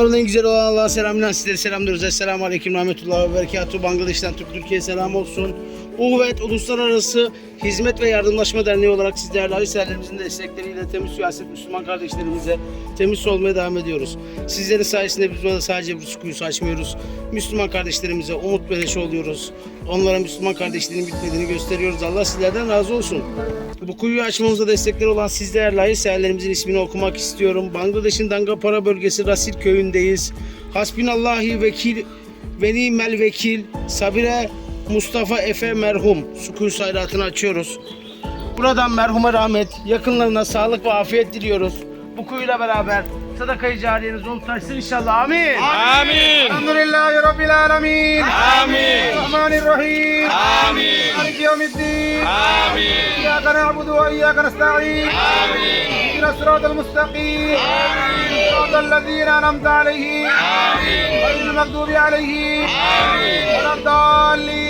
Kulların en güzel olan Allah'a selamlar sizlere selamlıyoruz. Esselamu Aleyküm Rahmetullah ve Berekatuhu. Bangladeş'ten Türk Türkiye'ye selam olsun. Uhvet Uluslararası Hizmet ve Yardımlaşma Derneği olarak siz değerli Haliserlerimizin destekleriyle temiz siyaset Müslüman kardeşlerimize temiz olmaya devam ediyoruz. Sizlerin sayesinde biz burada sadece su kuyusu açmıyoruz. Müslüman kardeşlerimize umut beleşi oluyoruz. Onlara Müslüman kardeşliğinin bitmediğini gösteriyoruz. Allah sizlerden razı olsun. Bu kuyuyu açmamıza destekleri olan siz değerli hayırseverlerimizin ismini okumak istiyorum. Bangladeş'in Dangapara bölgesi Rasil köyündeyiz. Hasbinallahi vekil ve nimel vekil Sabire Mustafa Efe merhum su kuyusu hayratını açıyoruz. Buradan merhuma rahmet, yakınlarına sağlık ve afiyet diliyoruz. Bu kuyuyla beraber sadakayı cariyeniz olup taşsın inşallah. Amin. Amin. Elhamdülillahi Rabbil alemin. Amin. Rahmanirrahim. Amin. Maliki yevmiddin. Amin. İyyâke na'budu ve iyyâke nesta'in. Amin. İhdina sıratal mustakîm. Amin. Sıratal lezîne en'amte aleyhim. Amin. Gayril mağdubi aleyhim. Amin. Ve leddâllin.